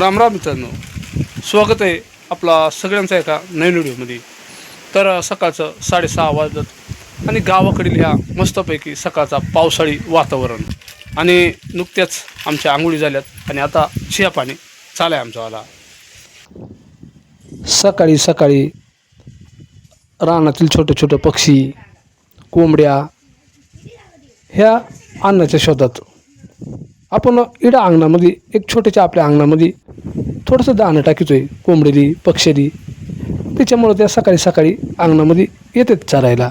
राम राम मित्रांनो. स्वागत आहे आपला सगळ्यांचा एका नवीन व्हिडिओमध्ये. तर सकाळचं साडेसहा वाजत आणि गावाकडील ह्या मस्तपैकी सकाळचा पावसाळी वातावरण आणि नुकत्याच आमच्या आंघोळी झाल्यात आणि आता शिया पाणी चालाय आमच्यावाला सकाळी सकाळी रानातील छोटे छोटे पक्षी कोंबड्या ह्या अन्नाच्या शोधात आपण इडा अंगणामध्ये एक छोट्याच्या आपल्या अंगणामध्ये थोडंसं दाणं टाकीतोय कोंबडेली पक्षीली. त्याच्यामुळं त्या सकाळी सकाळी अंगणामध्ये येतात चरायला.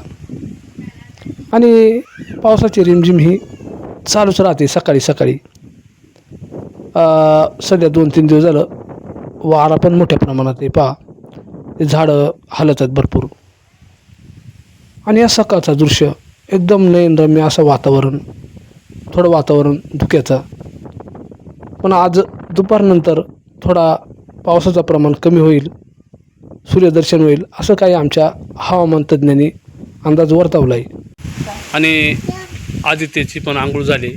आणि पावसाची रिमझिम ही चालूच राहते सकाळी सकाळी. सध्या दोन तीन दिवस झालं वारा पण मोठ्या प्रमाणात आहे पहा. ते झाडं हलत आहेत भरपूर. आणि या सकाळचं दृश्य एकदम नयनरम्य असं वातावरण थोडं वातावरण धुक्याचं. पण आज दुपारनंतर थोडा पावसाचं प्रमाण कमी होईल सूर्यदर्शन होईल असं काही आमच्या हवामान तज्ज्ञांनी अंदाज वर्तवला आहे आणि आदित्यची पण आंघोळ झाली.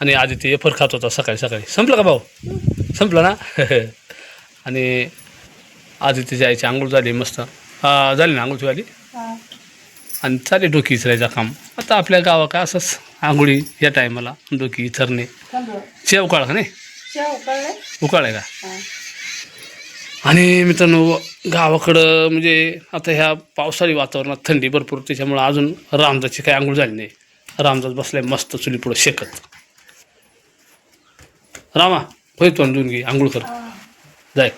आणि आदित्य एफर खात होता सकाळी सकाळी. संपलं का भाऊ? संपलं ना? आणि आदित्यच्या आईची आंघोळ झाली मस्त. हा, झाली ना आंघोळ झाली आणि चाले डोकी इचरायचं काम. आता आपल्या गावा का असंच आंघोळी या टायमाला डोकी इचरणे चिया उकाळ का नाही? उकाळ आहे? का? आणि मित्रांनो गावाकडं म्हणजे आता ह्या पावसाळी वातावरणात थंडी भरपूर त्याच्यामुळं अजून रामदाची काही आंघोळ झाली नाही. रामदास बसलाय मस्त चुली पुढं शेकत. रामा होय तोंड देऊन घे आंघोळ कर. जाय.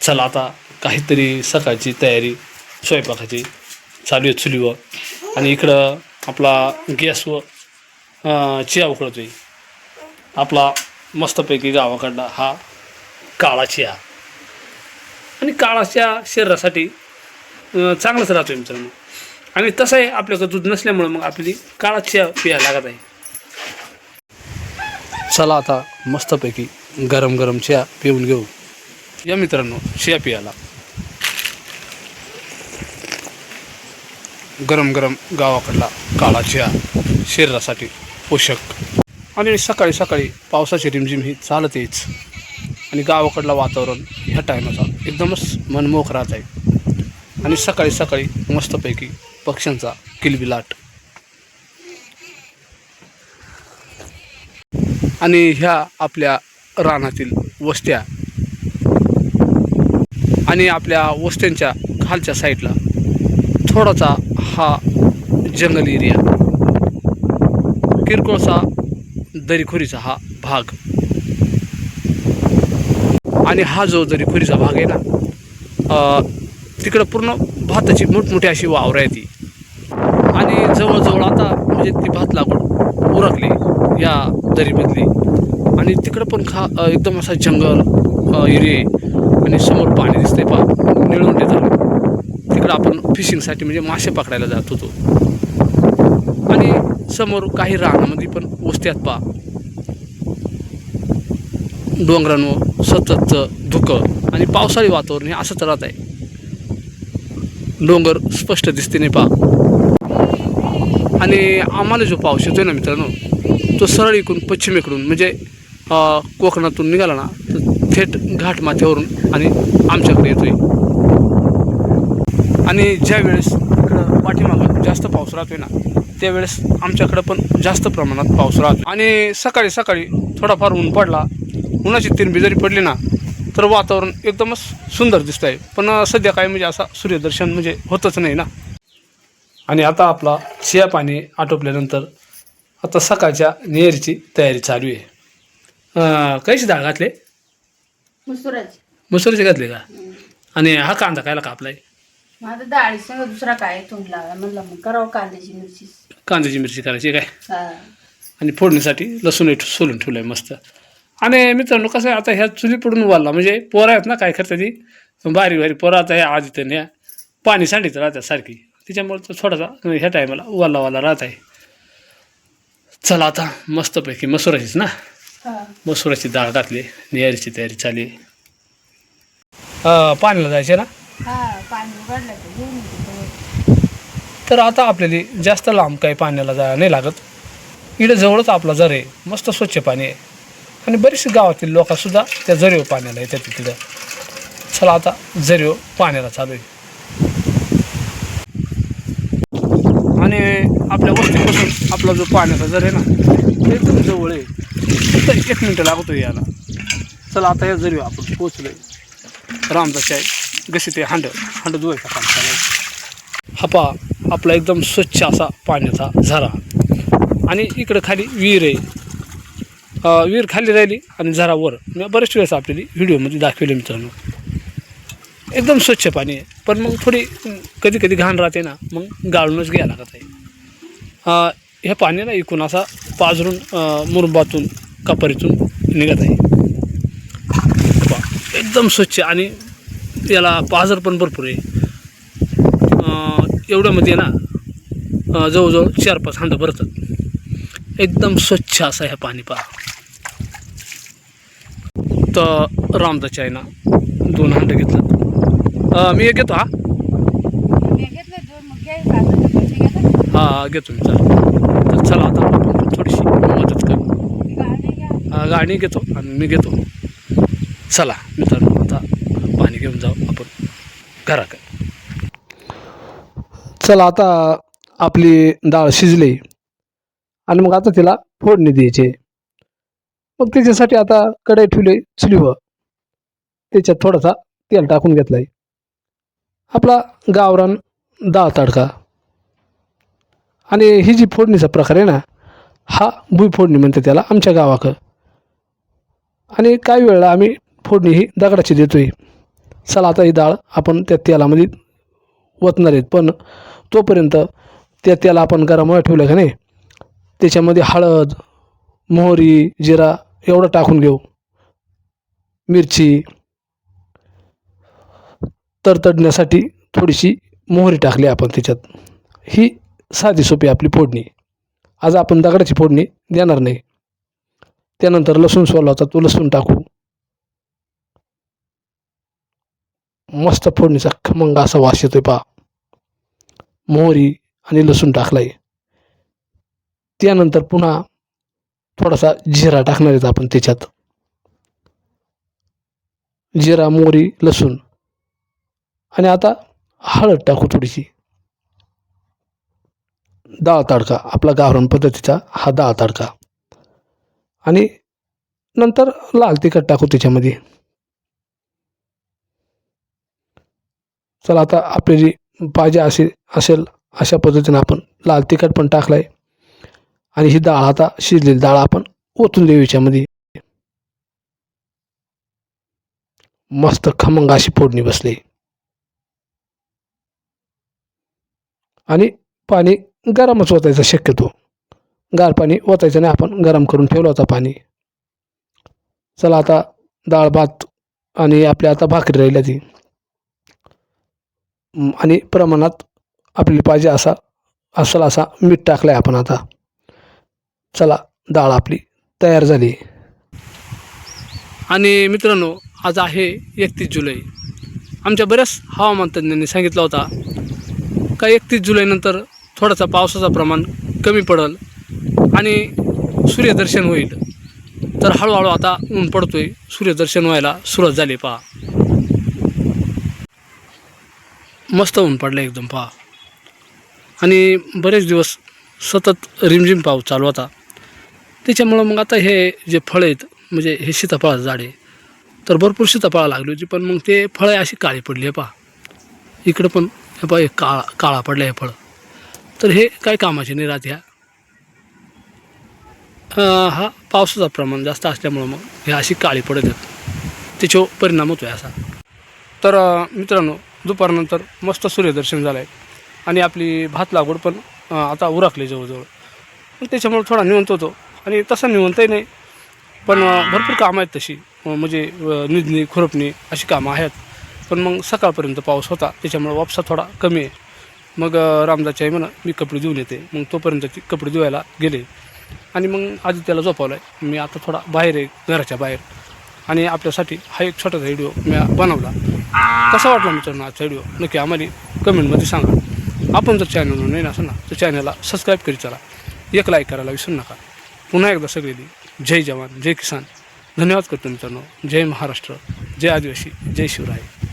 चला आता काहीतरी सकाळची तयारी स्वयंपाकाची चालू आहे चुलीवर. आणि इकडं आपला गॅसवर अं, चिया आहे आपला मस्तपैकी गावाकडला हा काळा चिया. आणि काळा चिया शरीरासाठी चांगलंच चांगलाच आहे मित्रांनो. आणि तसं आहे आपल्याकडं दूध नसल्यामुळं मग आपली काळा चिया पिया लागत आहे. चला आता मस्तपैकी गरम गरम चिया पिऊन घेऊ. या मित्रांनो चिया पियाला. गरम गरम गावाकडला काळाच्या शरीरासाठी पोषक. आणि सकाळी सकाळी पावसाची रिमझिम ही चालतेच. आणि गावाकडलं वातावरण ह्या टायमाचा एकदमच मनमोहक राहत आहे. आणि सकाळी सकाळी मस्तपैकी पक्ष्यांचा किलबिलाट. आणि ह्या आपल्या रानातील वस्त्या. आणि आपल्या वस्त्यांच्या खालच्या साईडला थोडासा हा जंगल एरिया. किरकोळसा दरीखोरीचा हा भाग. आणि हा जो दरीखोरीचा भाग आहे ना तिकडं पूर्ण भाताची मोठमोठी अशी वावर आहे ती. आणि जवळजवळ आता म्हणजे ती भात लागवड उरकली या दरीमधली. आणि तिकडं पण खा एकदम असा जंगल एरिया आणि समोर पाणी दिसतंय पा निळवंडे देतात तिकडं आपण फिशिंगसाठी म्हणजे मासे पकडायला जात होतो. समोर काही रानामध्ये पण वस्त्यात पा डोंगरांवर सततचं धुकं आणि पावसाळी वातावरण हे असंच राहत आहे. डोंगर स्पष्ट दिसते नाही पा आणि आम्हाला जो पाऊस येतोय ना मित्रांनो तो सरळ इकडून पश्चिमेकडून म्हणजे कोकणातून निघाला ना तर थेट घाट माथ्यावरून आणि आमच्याकडे येतोय. आणि ज्या वेळेस इकडं पाठीमागं जास्त पाऊस राहतोय ना त्यावेळेस आमच्याकडं पण जास्त प्रमाणात पाऊस राहतो. आणि सकाळी सकाळी थोडाफार ऊन पडला उन्हाची तिरबी जरी पडली ना तर वातावरण एकदमच सुंदर दिसत आहे पण सध्या काय म्हणजे असा सूर्यदर्शन म्हणजे होतच नाही ना. आणि आता आपला चिया पाणी आटोपल्यानंतर आता सकाळच्या नेहरीची तयारी चालू आहे. कैशी डाळ घातले? मसुराची. मसुरीचे घातले का? आणि हा कांदा कायला कापलाय? माझं डाळी संग दुसरा काय तोंड म्हणलं मग करावं कांद्याची मिरची कांद्याची मिरची करायची काय? हा. आणि फोडणीसाठी लसूण सोलून ठेवलं आहे मस्त. आणि मित्रांनो कसं आहे आता ह्या चुली पडून वाढला. म्हणजे पोरं आहेत ना काय करतात ती बारी बारी. पोरं आता ह्या आधी तर ह्या पाणी सांडित राहतात सारखी. त्याच्यामुळे तो थोडासा ह्या टायमाला वाला वाला राहत आहे. चला आता मस्तपैकी मसुराचीच ना? हा. मसुराची डाळ घातली नियारीची तयारी चालली पाण्याला जायचे ना हा पाणी उघडलं तर घेऊन येते तो. तर आता आपल्याला जास्त लांब काही पाण्याला जायला नाही लागत. इकडे जवळच आपला जर आहे मस्त स्वच्छ पाणी आहे. आणि बरीचशी गावातील लोकसुद्धा त्या झरीव पाण्याला येतात तिथं. चला आता झरीव पाण्याला चालू आहे. आणि आपल्या वस्तीपासून आपला जो पाण्याचा जर आहे ना ते एकदम जवळ आहे. फक्त एक मिनटं लागतो याला. चला आता या जरी आपण पोचलोय रामदास आहे गशी ते हांड. हांड धुवायचा काम चालायचं हा पा आपला एकदम स्वच्छ असा पाण्याचा झरा. आणि इकडं खाली विहीर आहे. विहीर खाली राहिली आणि झरा वर. मी बरेच वेळेस आपल्याला व्हिडिओमध्ये दाखवले मित्रांनो. एकदम स्वच्छ पाणी आहे. पण मग थोडी कधी कधी घाण राहते ना मग गाळूनच घ्यायला लागत आहे. ह्या पाण्याला इकून असा पाझरून मुरुंबातून कपारीतून निघत आहे. एकदम स्वच्छ आणि याला पाझर पण भरपूर आहे. एवढ्यामध्ये ना अं, जवळजवळ चार पाच हांडं भरतात. एकदम स्वच्छ असं ह्या पाणी पहा. तर रामदाच्या आहे ना दोन हांडं घेतलं. मी एक घेतो हा? हा घेतो मी चला तर चला आता आपण थोडीशी मदत करू. गाडी घेतो आणि मी घेतो. चला मित्रांनो आता पाणी घेऊन जाऊ आपण घराकडे. चला आता आपली डाळ शिजली. आणि मग आता तिला फोडणी द्यायची. मग त्याच्यासाठी आता कढई ठेवली चुलीवर. त्याच्यात थोडासा तेल टाकून घेतलाय. आपला गावरान डाळ तडका. आणि ही जी फोडणीचा प्रकार आहे ना हा भुई फोडणी म्हणते त्याला आमच्या गावाकडं. आणि काही वेळेला आम्ही फोडणी ही दगडाची देतोय. चला आता ही डाळ आपण त्या तेलामध्ये ओतणार आहेत. पण तोपर्यंत त्या तेला आपण गरम ठेवलं का नाही? त्याच्यामध्ये हळद मोहरी जिरा एवढं टाकून घेऊ. मिरची तरतडण्यासाठी थोडीशी मोहरी टाकली आपण त्याच्यात. ही साधी सोपी आपली फोडणी. आज आपण दगडाची फोडणी देणार नाही. त्यानंतर लसूण सोला होता तो लसूण टाकू. मस्त फोडणीचा खमंग असा वास येतोय पा मोहरी आणि लसूण टाकलाय. त्यानंतर पुन्हा थोडासा जिरा टाकणार आहेत आपण त्याच्यात. जिरा मोहरी लसूण. आणि आता हळद टाकू थोडीशी. डाळ तडका आपला गावरान पद्धतीचा हा डाळ तडका. आणि नंतर लाल तिखट टाकू त्याच्यामध्ये. चला आता आपली जी पाहिजे असे असेल अशा पद्धतीनं आपण लाल तिखट पण टाकलाय. आणि ही डाळ आता शिजलेली डाळ आपण ओतून देऊ याच्यामध्ये. मस्त खमंग अशी फोडणी बसली. आणि पाणी गरमच ओतायचं शक्यतो. गार पाणी ओतायचं नाही आपण गरम करून ठेवलं होतं पाणी. चला आता डाळ भात आणि आपल्या आता भाकरी राहिल्या ती. आणि प्रमाणात आपल्याला पाहिजे असा असेल असा मीठ टाकलं आहे आपण आता. चला डाळ आपली तयार झाली. आणि मित्रांनो आज आहे एकतीस जुलै. आमच्या बऱ्याच हवामान तज्ज्ञांनी सांगितलं होता का एकतीस जुलैनंतर थोडासा पावसाचं प्रमाण कमी पडेल आणि सूर्यदर्शन होईल. तर हळूहळू आता ऊन पडतोय सूर्यदर्शन व्हायला सुरुवात झाली पहा. मस्त ऊन पडलं एकदम पहा. आणि बरेच दिवस सतत रिमझिम पाऊस चालू होता. त्याच्यामुळं मग आता हे जे फळं आहेत म्हणजे हे सीताफळाचं झाड आहे तर भरपूर सीताफळं लागली होती पण मग ते फळं अशी काळी पडली आहे पहा. इकडं पण हे पहा हे काळा काळा पडलं हे फळं. तर हे काय कामाचे नाही राहत ह्या. हा पावसाचं प्रमाण जास्त असल्यामुळं मग हे अशी काळी पडत आहेत. त्याच्यावर परिणाम होतो आहे असा. तर मित्रांनो दुपारनंतर मस्त सूर्यदर्शन झालं आहे आणि आपली भात लागवड पण आता उरकली जवळजवळ. मग त्याच्यामुळे थोडा निवंत होतो. आणि तसा निवंतही नाही पण भरपूर कामं आहेत तशी. म्हणजे अं, निधणी खुरपणी अशी कामं आहेत. पण मग सकाळपर्यंत पाऊस होता त्याच्यामुळे वापसा थोडा कमी आहे. मग रामदासची आई म्हणा मी कपडे धुवून येते. मग तोपर्यंत ती कपडे धुवायला गेले. आणि मग आधी त्याला झोपवलं आहे मी आता थोडा बाहेर आहे घराच्या बाहेर. आणि आपल्यासाठी हा एक छोटासा व्हिडिओ मी बनवला. कसा वाटला मित्रांनो आजचा व्हिडिओ नक्की आम्हाला कमेंटमध्ये सांगा. आपण जर चॅनलवर नाही असं ना तर चॅनलला सबस्क्राईब करी चला. एक लाईक करायला विसरू नका. पुन्हा एकदा सगळे जय जवान जय किसान. धन्यवाद करतो मित्रांनो. जय महाराष्ट्र जय आदिवासी जय शिवराय.